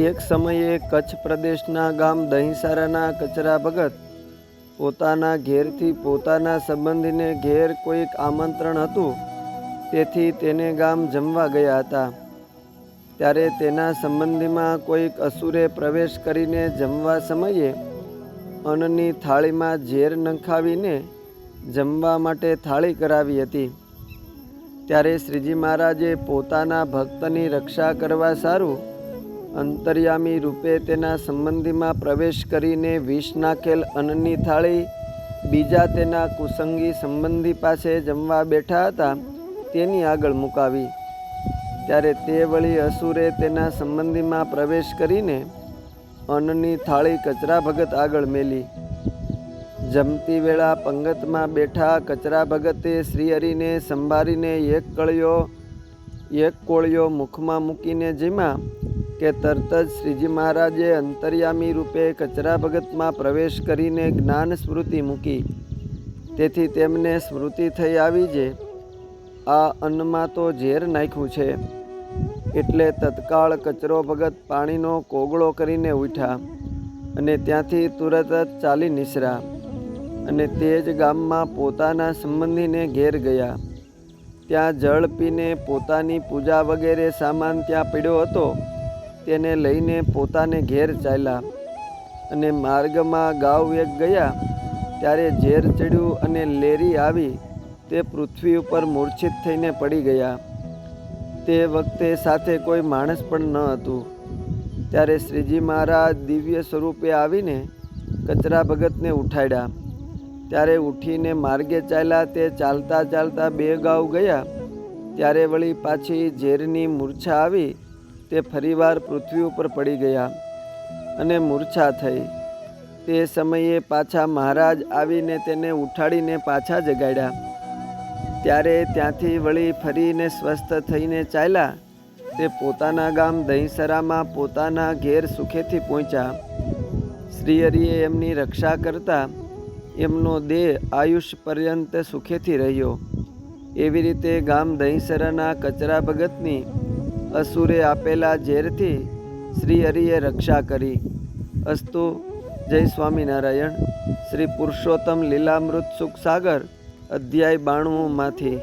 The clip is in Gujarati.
એક સમયે કચ્છ પ્રદેશના ગામ દહીંસારાના કચરા ભગત. પોતાના ઘેરથી પોતાના સંબંધીને ઘેર કોઈક આમંત્રણ હતું. તેથી તેને ગામ જમવા ગયા હતા. ત્યારે તેના સંબંધીમાં કોઈક અસુરે પ્રવેશ કરીને જમવા સમયે અન્નની થાળીમાં ઝેર નંખાવીને જમવા માટે થાળી કરાવી હતી. ત્યારે શ્રીજી મહારાજે પોતાના ભક્તની રક્ષા કરવા સારું અંતર્યામી રૂપે તેના સંબંધીમાં પ્રવેશ કરીને વિષ નાખેલ અન્નની થાળી, બીજા તેના કુસંગી સંબંધી પાસે જમવા બેઠા હતા, તેની આગળ મુકાવી. ત્યારે તે વળી અસુરે તેના સંબંધીમાં પ્રવેશ કરીને અન્નની થાળી કચરા ભગત આગળ મેલી. જમતી વેળા પંગતમાં બેઠા કચરા ભગતે શ્રીહરિને સંભાળીને એક કળિયો, એક કોળિયો મુખમાં મૂકીને જીમાં કે તરત જ શ્રીજી મહારાજે અંતર્યામી રૂપે કચરા ભગતમાં પ્રવેશ કરીને જ્ઞાન સ્મૃતિ મૂકી. તેથી તેમને સ્મૃતિ થઈ આવી જે આ અન્નમાં તો ઝેર નાખ્યું છે. એટલે તત્કાળ કચરો ભગત પાણીનો કોગળો કરીને ઉઠ્યા અને ત્યાંથી તુરત જ ચાલી નિસરા અને તે જ ગામમાં પોતાના સંબંધીને ઘેર ગયા. ત્યાં જળ પીને પોતાની પૂજા વગેરે સામાન ત્યાં પીડ્યો હતો. તેને લઈને પોતાને ઘેર ચાલ્યા અને માર્ગમાં ગાવ એક ગયા. ત્યારે ઝેર ચડ્યું અને લેરી આવી તે પૃથ્વી ઉપર મૂર્છિત થઈને પડી ગયા. તે વખતે સાથે કોઈ માણસ પણ ન હતું. ત્યારે શ્રીજી મહારાજ દિવ્ય સ્વરૂપે આવીને કચરા ભગતને ઉઠાડ્યા. ત્યારે ઉઠીને માર્ગે ચાલ્યા તે ચાલતા ચાલતા બે ગાઉ ગયા. ત્યારે વળી પાછી ઝેરની મૂર્છા આવી તે ફરીવાર પૃથ્વી ઉપર પડી ગયા અને મૂર્છા થઈ. તે સમયે પાછા મહારાજ આવીને તેને ઉઠાડીને પાછા જગાડ્યા. ત્યારે ત્યાંથી વળી ફરીને સ્વસ્થ થઈને ચાલ્યા. તે પોતાના ગામ દહીંસરામાં પોતાના ઘેર સુખેથી પહોંચ્યા. શ્રીહરિએ એમની રક્ષા કરતા એમનો દેહ આયુષ પર્યંત સુખેથી રહ્યો. એવી રીતે ગામ દહીંસરાના કચરા ભગતની અસુરે આપેલા ઝેરથી શ્રી હરિએ રક્ષા કરી. અસ્તુ, જય સ્વામિનારાયણ. શ્રી પુરુષોત્તમ લીલામૃત સુખ સાગર અધ્યાય બાણુંમાંથી.